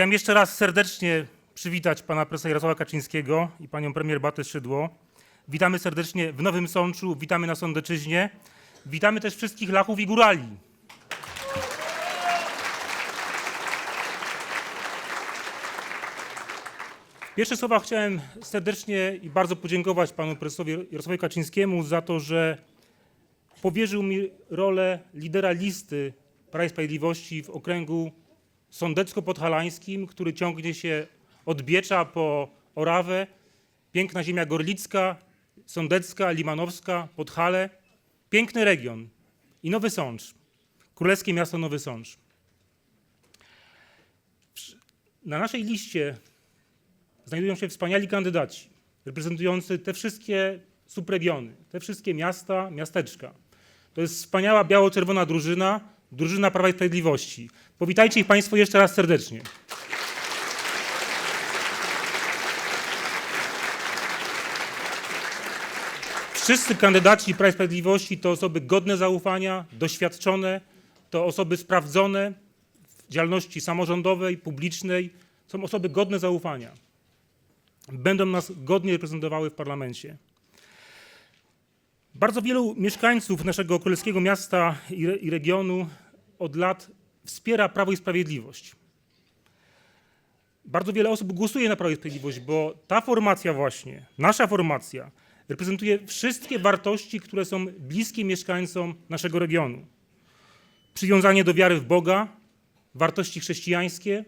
Chciałem jeszcze raz serdecznie przywitać pana profesora Jarosława Kaczyńskiego i panią premier Beatę Szydło. Witamy serdecznie w Nowym Sączu, witamy na Sądeczyźnie. Witamy też wszystkich Lachów i Górali. W pierwszych słowach chciałem serdecznie i bardzo podziękować panu profesorowi Jarosławowi Kaczyńskiemu za to, że powierzył mi rolę lidera listy Prawa i Sprawiedliwości w okręgu sądecko-podhalańskim, który ciągnie się od Biecza po Orawę, piękna ziemia gorlicka, sądecka, limanowska, Podhale, piękny region i Nowy Sącz, królewskie miasto Nowy Sącz. Na naszej liście znajdują się wspaniali kandydaci reprezentujący te wszystkie subregiony, te wszystkie miasta, miasteczka. To jest wspaniała biało-czerwona drużyna, drużyna Prawa i Sprawiedliwości. Powitajcie ich Państwo jeszcze raz serdecznie. Wszyscy kandydaci Prawa i Sprawiedliwości to osoby godne zaufania, doświadczone, to osoby sprawdzone w działalności samorządowej, publicznej, są osoby godne zaufania. Będą nas godnie reprezentowały w parlamencie. Bardzo wielu mieszkańców naszego królewskiego miasta i, re, i regionu od lat wspiera Prawo i Sprawiedliwość. Bardzo wiele osób głosuje na Prawo i Sprawiedliwość, bo ta formacja właśnie, nasza formacja, reprezentuje wszystkie wartości, które są bliskie mieszkańcom naszego regionu. Przywiązanie do wiary w Boga, wartości chrześcijańskie,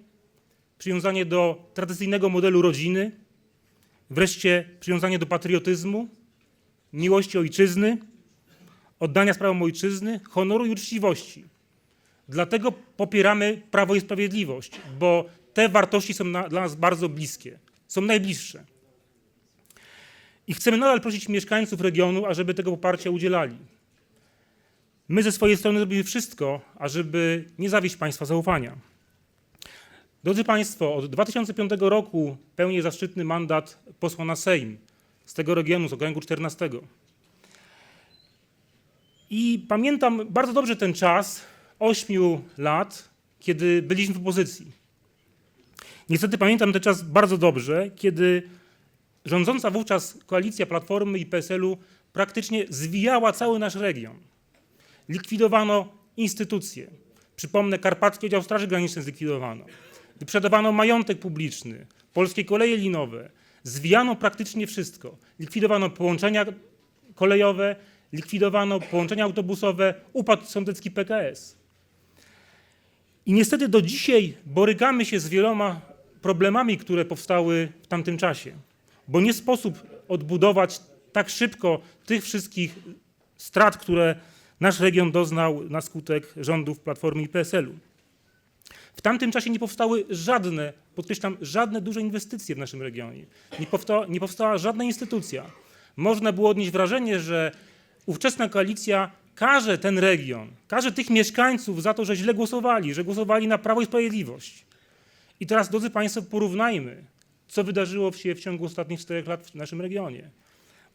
przywiązanie do tradycyjnego modelu rodziny, wreszcie przywiązanie do patriotyzmu, miłości ojczyzny, oddania sprawom ojczyzny, honoru i uczciwości. Dlatego popieramy Prawo i Sprawiedliwość, bo te wartości są na, dla nas bardzo bliskie, są najbliższe. I chcemy nadal prosić mieszkańców regionu, ażeby tego poparcia udzielali. My ze swojej strony zrobimy wszystko, ażeby nie zawieść Państwa zaufania. Drodzy Państwo, od 2005 roku pełnię zaszczytny mandat posła na Sejm z tego regionu, z okręgu 14. I pamiętam bardzo dobrze ten czas, ośmiu lat, kiedy byliśmy w opozycji. Niestety pamiętam ten czas bardzo dobrze, kiedy rządząca wówczas koalicja Platformy i PSL-u praktycznie zwijała cały nasz region. Likwidowano instytucje. Przypomnę, Karpacki Oddział Straży Granicznej zlikwidowano. Wyprzedawano majątek publiczny, polskie koleje linowe. Zwijano praktycznie wszystko. Likwidowano połączenia kolejowe, likwidowano połączenia autobusowe, upadł sądecki PKS. I niestety do dzisiaj borykamy się z wieloma problemami, które powstały w tamtym czasie, bo nie sposób odbudować tak szybko tych wszystkich strat, które nasz region doznał na skutek rządów Platformy i PSL-u. W tamtym czasie nie powstały żadne, podkreślam, żadne duże inwestycje w naszym regionie. Nie powstała, nie powstała żadna instytucja. Można było odnieść wrażenie, że ówczesna koalicja karze ten region, karze tych mieszkańców za to, że źle głosowali, że głosowali na Prawo i Sprawiedliwość. I teraz, drodzy Państwo, porównajmy, co wydarzyło się w ciągu ostatnich czterech lat w naszym regionie,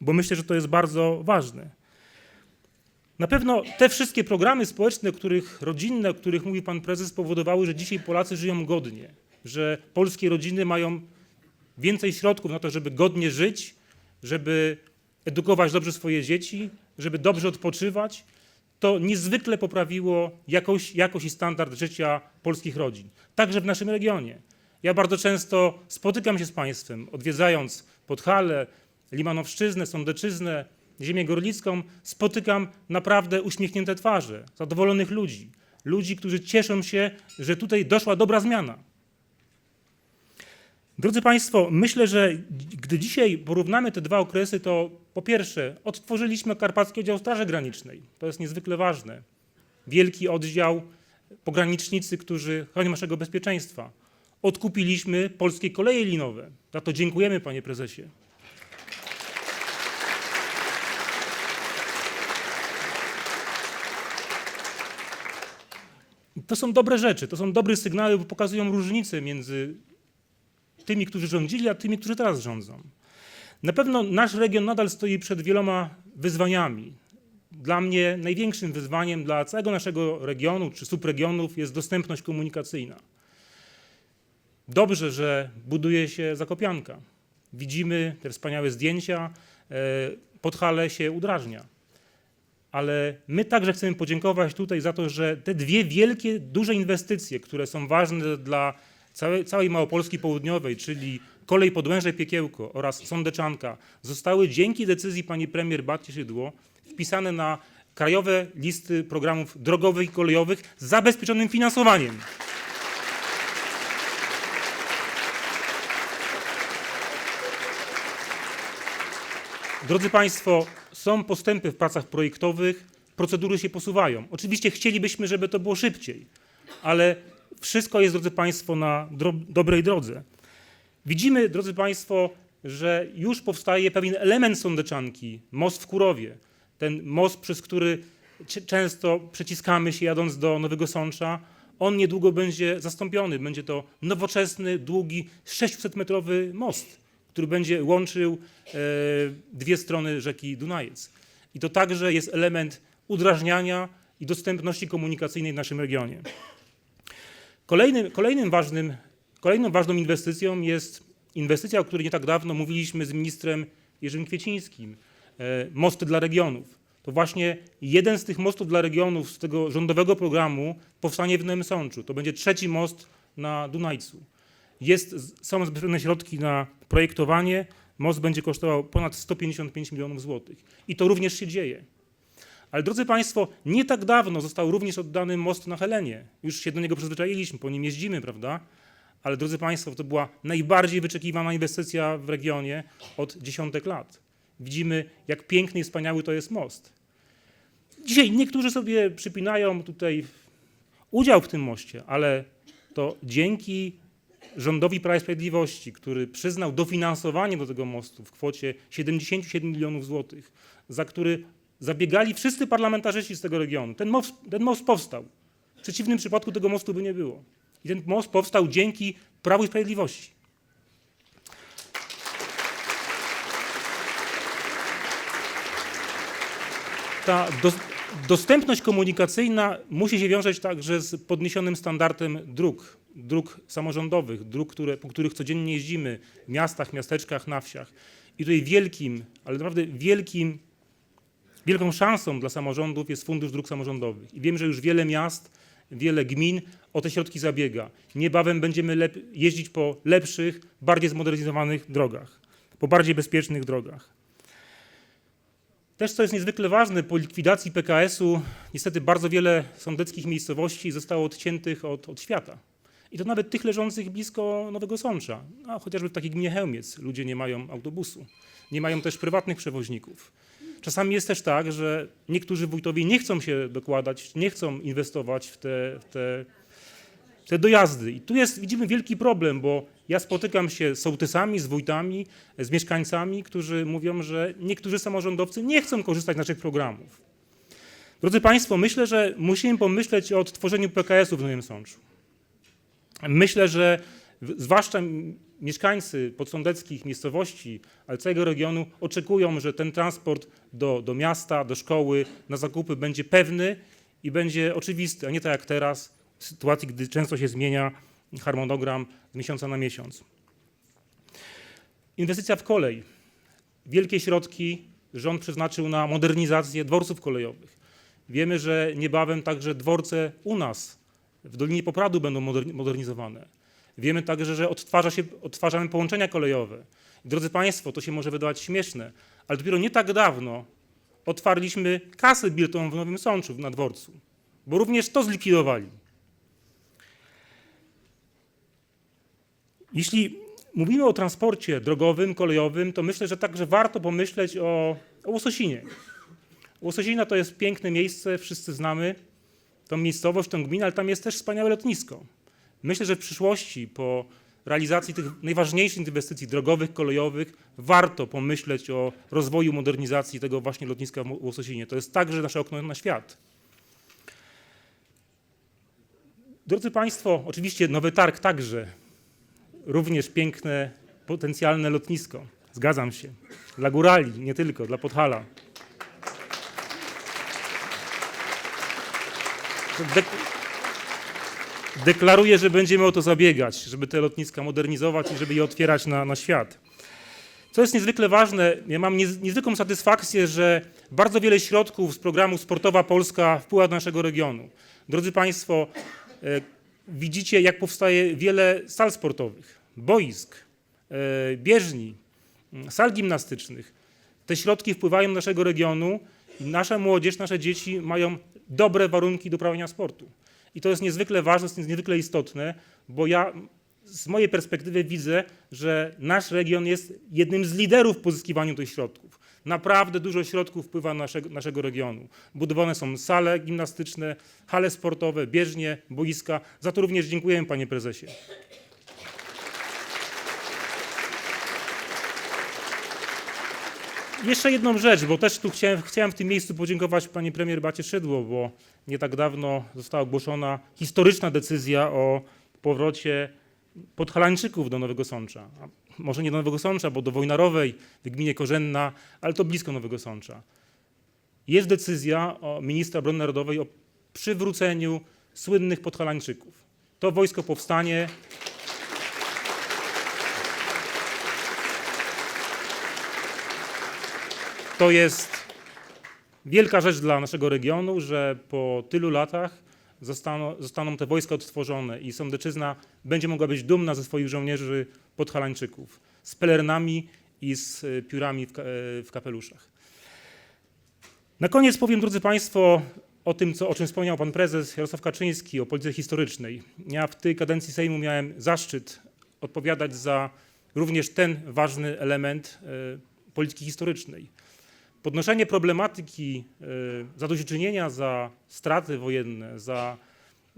bo myślę, że to jest bardzo ważne. Na pewno te wszystkie programy społeczne, których, rodzinne, o których mówi pan prezes, spowodowały, że dzisiaj Polacy żyją godnie, że polskie rodziny mają więcej środków na to, żeby godnie żyć, żeby edukować dobrze swoje dzieci, żeby dobrze odpoczywać. To niezwykle poprawiło jakość, jakość i standard życia polskich rodzin, także w naszym regionie. Ja bardzo często spotykam się z Państwem, odwiedzając Podhale, Limanowszczyznę, Sądeczyznę, ziemię gorlicką, spotykam naprawdę uśmiechnięte twarze, zadowolonych ludzi. Ludzi, którzy cieszą się, że tutaj doszła dobra zmiana. Drodzy Państwo, myślę, że gdy dzisiaj porównamy te dwa okresy, to po pierwsze odtworzyliśmy Karpacki Oddział Straży Granicznej. To jest niezwykle ważne. Wielki oddział, pogranicznicy, którzy chronią naszego bezpieczeństwa. Odkupiliśmy polskie koleje linowe. Za to dziękujemy, panie prezesie. To są dobre rzeczy, to są dobre sygnały, bo pokazują różnice między tymi, którzy rządzili, a tymi, którzy teraz rządzą. Na pewno nasz region nadal stoi przed wieloma wyzwaniami. Dla mnie największym wyzwaniem dla całego naszego regionu czy subregionów jest dostępność komunikacyjna. Dobrze, że buduje się Zakopianka. Widzimy te wspaniałe zdjęcia, e, Podhale się udrażnia. Ale my także chcemy podziękować tutaj za to, że te dwie wielkie, duże inwestycje, które są ważne dla całej, całej Małopolski Południowej, czyli kolej Podłęże Piekiełko oraz Sądeczanka, zostały dzięki decyzji pani premier Beaty Szydło wpisane na krajowe listy programów drogowych i kolejowych z zabezpieczonym finansowaniem. Drodzy Państwo, są postępy w pracach projektowych, procedury się posuwają. Oczywiście chcielibyśmy, żeby to było szybciej, ale wszystko jest, drodzy Państwo, na dobrej drodze. Widzimy, drodzy Państwo, że już powstaje pewien element sądeczanki, most w Kurowie. Ten most, przez który często przeciskamy się jadąc do Nowego Sącza, on niedługo będzie zastąpiony. Będzie to nowoczesny, długi, 600-metrowy most, który będzie łączył e, dwie strony rzeki Dunajec. I to także jest element udrażniania i dostępności komunikacyjnej w naszym regionie. Kolejnym, kolejnym ważnym, kolejną ważną inwestycją jest inwestycja, o której nie tak dawno mówiliśmy z ministrem Jerzym Kwiecińskim. e, Mosty dla regionów. To właśnie jeden z tych mostów dla regionów z tego rządowego programu powstanie w Nowym Sączu. To będzie trzeci most na Dunajcu. Jest, są zapewnione środki na projektowanie. Most będzie kosztował ponad 155 milionów złotych. I to również się dzieje. Ale drodzy Państwo, nie tak dawno został również oddany most na Helenie. Już się do niego przyzwyczailiśmy, po nim jeździmy, prawda? Ale drodzy Państwo, to była najbardziej wyczekiwana inwestycja w regionie od dziesiątek lat. Widzimy, jak piękny i wspaniały to jest most. Dzisiaj niektórzy sobie przypinają tutaj udział w tym moście, ale to dzięki rządowi Prawa i Sprawiedliwości, który przyznał dofinansowanie do tego mostu w kwocie 77 milionów złotych, za który zabiegali wszyscy parlamentarzyści z tego regionu. Ten most, ten most powstał. W przeciwnym przypadku tego mostu by nie było. I ten most powstał dzięki Prawu i Sprawiedliwości. Ta dos- dostępność komunikacyjna musi się wiązać także z podniesionym standardem dróg, dróg samorządowych, dróg, które, po których codziennie jeździmy w miastach, miasteczkach, na wsiach. I tutaj wielkim, ale naprawdę wielkim, wielką szansą dla samorządów jest Fundusz Dróg Samorządowych. I wiem, że już wiele miast, wiele gmin o te środki zabiega. Niebawem będziemy jeździć po lepszych, bardziej zmodernizowanych drogach, po bardziej bezpiecznych drogach. Też, co jest niezwykle ważne, po likwidacji PKS-u niestety bardzo wiele sądeckich miejscowości zostało odciętych od, od świata. I to nawet tych leżących blisko Nowego Sącza, a chociażby w takiej gminie Chełmiec ludzie nie mają autobusu, nie mają też prywatnych przewoźników. Czasami jest też tak, że niektórzy wójtowie nie chcą się dokładać, nie chcą inwestować w te, w te, w te dojazdy. I tu jest, widzimy wielki problem, bo ja spotykam się z sołtysami, z wójtami, z mieszkańcami, którzy mówią, że niektórzy samorządowcy nie chcą korzystać z naszych programów. Drodzy Państwo, myślę, że musimy pomyśleć o odtworzeniu PKS-u w Nowym Sączu. Myślę, że zwłaszcza mieszkańcy podsądeckich miejscowości, ale całego regionu oczekują, że ten transport do, do miasta, do szkoły, na zakupy będzie pewny i będzie oczywisty, a nie tak jak teraz, w sytuacji, gdy często się zmienia harmonogram z miesiąca na miesiąc. Inwestycja w kolej. Wielkie środki rząd przeznaczył na modernizację dworców kolejowych. Wiemy, że niebawem także dworce u nas w Dolinie Popradu będą moderni- modernizowane. Wiemy także, że odtwarza się, odtwarzamy połączenia kolejowe. Drodzy Państwo, to się może wydawać śmieszne, ale dopiero nie tak dawno otwarliśmy kasę biletową w Nowym Sączu na dworcu, bo również to zlikwidowali. Jeśli mówimy o transporcie drogowym, kolejowym, to myślę, że także warto pomyśleć o, o Łososinie. Łososina to jest piękne miejsce, wszyscy znamy tą miejscowość, tą gminę, ale tam jest też wspaniałe lotnisko. Myślę, że w przyszłości po realizacji tych najważniejszych inwestycji drogowych, kolejowych warto pomyśleć o rozwoju, modernizacji tego właśnie lotniska w Łososinie. To jest także nasze okno na świat. Drodzy Państwo, oczywiście Nowy Targ także również piękne, potencjalne lotnisko. Zgadzam się. Dla górali, nie tylko, dla Podhala. To dek- deklaruję, że będziemy o to zabiegać, żeby te lotniska modernizować i żeby je otwierać na, na świat. Co jest niezwykle ważne, ja mam niez, niezwykłą satysfakcję, że bardzo wiele środków z programu Sportowa Polska wpływa do naszego regionu. Drodzy Państwo, e, widzicie, jak powstaje wiele sal sportowych, boisk, e, bieżni, sal gimnastycznych. Te środki wpływają do naszego regionu nasza młodzież, nasze dzieci mają dobre warunki do uprawiania sportu. I to jest niezwykle ważne, to jest niezwykle istotne, bo ja z mojej perspektywy widzę, że nasz region jest jednym z liderów w pozyskiwaniu tych środków. Naprawdę dużo środków wpływa do naszego, naszego regionu. Budowane są sale gimnastyczne, hale sportowe, bieżnie, boiska. Za to również dziękujemy, panie prezesie. Jeszcze jedną rzecz, bo też tu chciałem, chciałem w tym miejscu podziękować pani premier Bacie Szydło, bo nie tak dawno została ogłoszona historyczna decyzja o powrocie podhalańczyków do Nowego Sącza. Może nie do Nowego Sącza, bo do Wojnarowej, w gminie Korzenna, ale to blisko Nowego Sącza. Jest decyzja ministra obrony narodowej o przywróceniu słynnych podhalańczyków. To wojsko powstanie. To jest wielka rzecz dla naszego regionu, że po tylu latach zostaną, zostaną te wojska odtworzone i Sądeczyzna będzie mogła być dumna ze swoich żołnierzy podhalańczyków z pelerynami i z e, piórami e, w kapeluszach. Na koniec powiem, drodzy Państwo, o tym, co, o czym wspomniał Pan Prezes Jarosław Kaczyński, o polityce historycznej. Ja w tej kadencji Sejmu miałem zaszczyt odpowiadać za również ten ważny element e, polityki historycznej. Podnoszenie problematyki e, zadośćuczynienia za straty wojenne, za,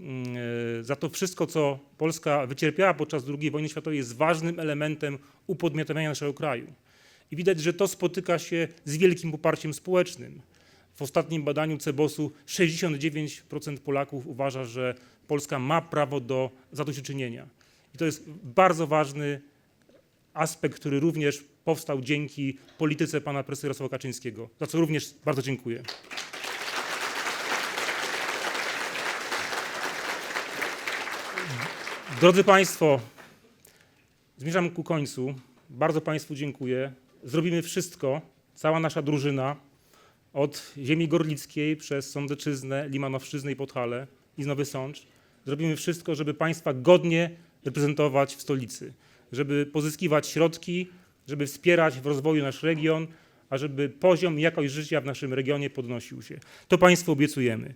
mm, e, za to wszystko, co Polska wycierpiała podczas II wojny światowej, jest ważnym elementem upodmiotowania naszego kraju. I widać, że to spotyka się z wielkim poparciem społecznym. W ostatnim badaniu CEBOS-u 69% Polaków uważa, że Polska ma prawo do zadośćuczynienia. I to jest bardzo ważny aspekt, który również powstał dzięki polityce pana prezesa Jarosława Kaczyńskiego, za co również bardzo dziękuję. Drodzy Państwo, zmierzam ku końcu. Bardzo Państwu dziękuję. Zrobimy wszystko, cała nasza drużyna, od ziemi gorlickiej przez Sądeczyznę, Limanowszczyznę i Podhale i Nowy Sącz. Zrobimy wszystko, żeby Państwa godnie reprezentować w stolicy, żeby pozyskiwać środki, żeby wspierać w rozwoju nasz region, a żeby poziom i jakość życia w naszym regionie podnosił się. To Państwu obiecujemy.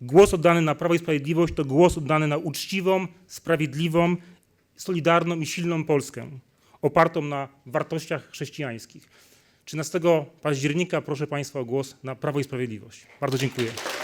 Głos oddany na Prawo i Sprawiedliwość to głos oddany na uczciwą, sprawiedliwą, solidarną i silną Polskę, opartą na wartościach chrześcijańskich. 13 października proszę Państwa o głos na Prawo i Sprawiedliwość. Bardzo dziękuję.